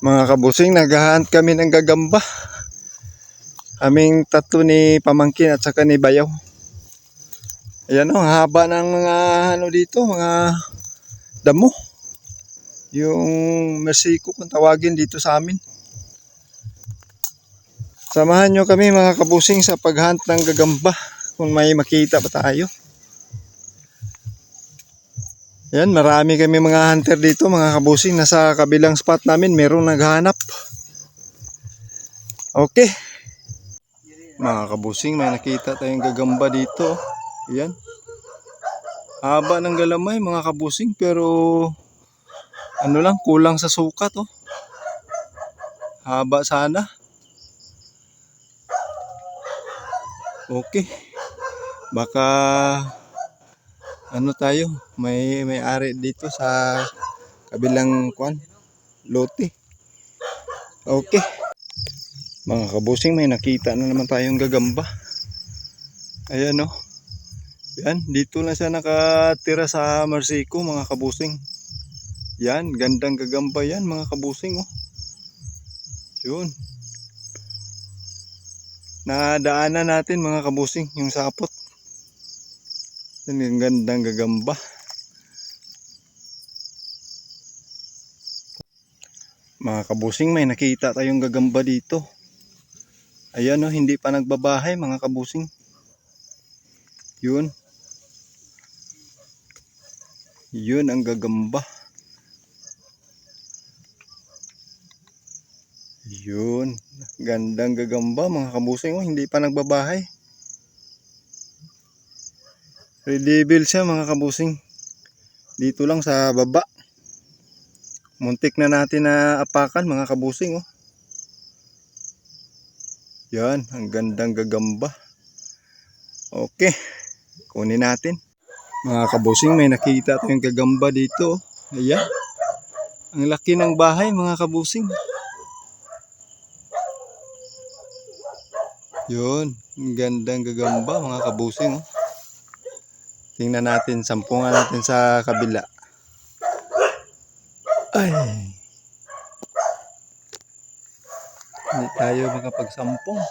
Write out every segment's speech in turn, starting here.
Mga kabusing, naghahunt kami ng gagamba. Aming tatlo ni Pamangkin at saka ni Bayaw. Ayan o, haba ng mga ano dito, mga damo. Yung Mexico kung tawagin dito sa amin. Samahan nyo kami mga kabusing sa paghunt ng gagamba. Kung may makita pa tayo. Yan, marami kami mga hunter dito, mga kabusing. Nasa kabilang spot namin, merong naghahanap. Okay. Mga kabusing, may nakita tayong gagamba dito. Yan. Haba ng galamay, mga kabusing. Pero, ano lang, kulang sa sukat, oh. Haba sana. Okay. Baka ano tayo, may may ari dito sa kabilang kwan, lote. Okay. Mga kabusing, may nakita na naman tayong gagamba. Ayan oh. Yan, dito lang siya nakatira sa Marsico, mga kabusing. Yan, gandang gagamba yan, mga kabusing oh. Yun. Nadaanan natin mga kabusing, yung sapot. Yan, ang gandang gagamba. Mga kabusing, may nakita tayong gagamba dito. Ayan o, hindi pa nagbabahay mga kabusing. Yun. Yun ang gagamba. Yun. Gandang gagamba mga kabusing. Oh, hindi pa nagbabahay. Redevil siya mga kabusing. Dito lang sa baba. Muntik na natin na apakan mga kabusing. Oh. Yan. Ang gandang gagamba. Okay. Kunin natin. Mga kabusing may nakita tayong gagamba dito. oh. Ayan. Ang laki ng bahay mga kabusing. Yun, ang gandang gagamba mga kabusing. Oh. Tingnan natin, sampungan natin sa kabila. Ay. Hindi tayo makapagsampung.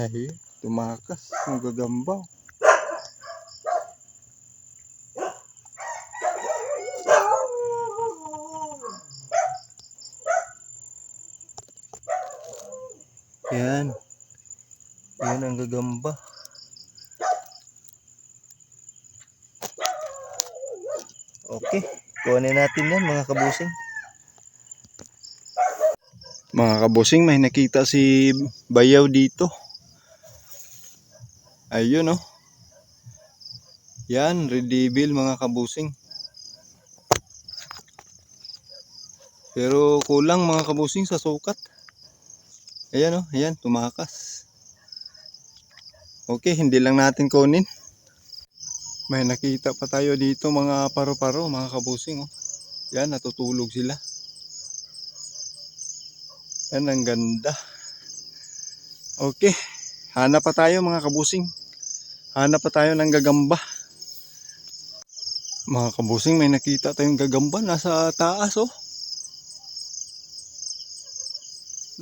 Ay, tumakas ang gagamba. Yan. Yan ang gagamba. Okay. Kunin natin yan mga kabusing. Mga kabusing, may nakita si Bayaw dito. Ayun oh. Yan, redevil mga kabusing. Pero kulang mga kabusing sa sukat. Ayan oh, ayan, tumakas. Okay, hindi lang natin kunin. May nakita pa tayo dito mga paro-paro, mga kabusing oh. Yan, natutulog sila. Yan, ang ganda. Okay, hanap pa tayo mga kabusing. Hanap pa tayo ng gagamba. Mga kabusing, may nakita tayong gagamba nasa taas oh.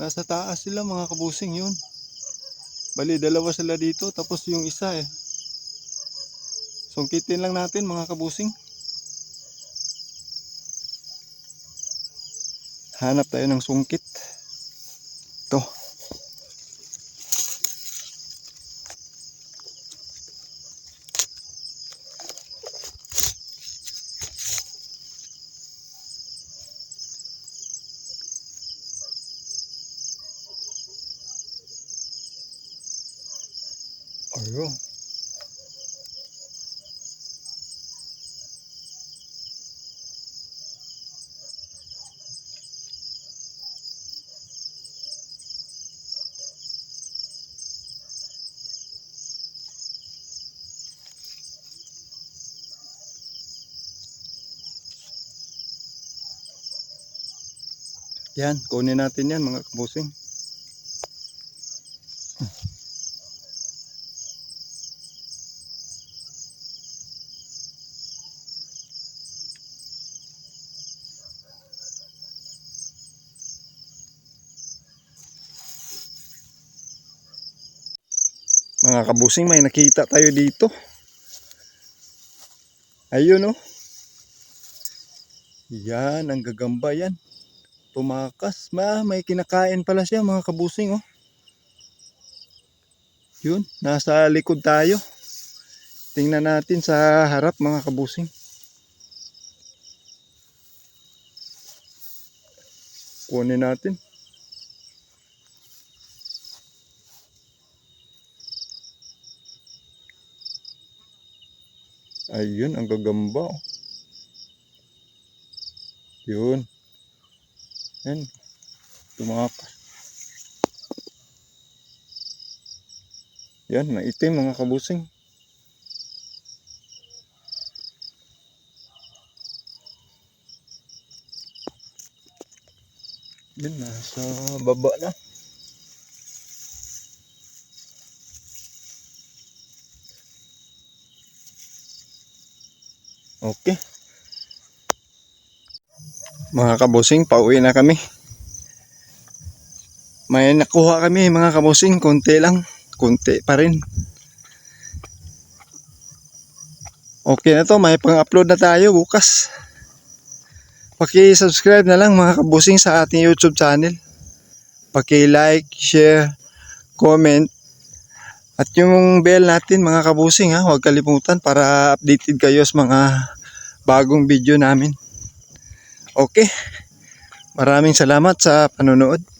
Nasa taas sila mga kabusing yun. Bali, dalawa sila dito. Tapos yung isa eh. Sungkitin lang natin mga kabusing. Hanap tayo ng sungkit. Ayun. Yan, kunin natin yan mga kabusing. Mga kabusing, may nakita tayo dito. Ayun oh. Yan, ang gagamba yan. Tumakas. Ma, may kinakain pala siya mga kabusing oh. Yun, nasa likod tayo. Tingnan natin sa harap mga kabusing. Kunin natin. Ayun, ang gagamba. oh. Yun. Yan. Tumakas. Yan, maitim mga kabusing. Yan, nasa baba na. Okay. Mga kabusing, pauwi na kami. May nakuha kami mga kabusing, konti lang. Konti pa rin. Okay na to, may pang-upload na tayo bukas. Paki-subscribe na lang mga kabusing sa ating YouTube channel. Paki-like, share, comment. At yung bell natin mga kabusing ha, huwag kalimutan para updated kayo sa mga bagong video namin. Okay. Maraming salamat sa panonood.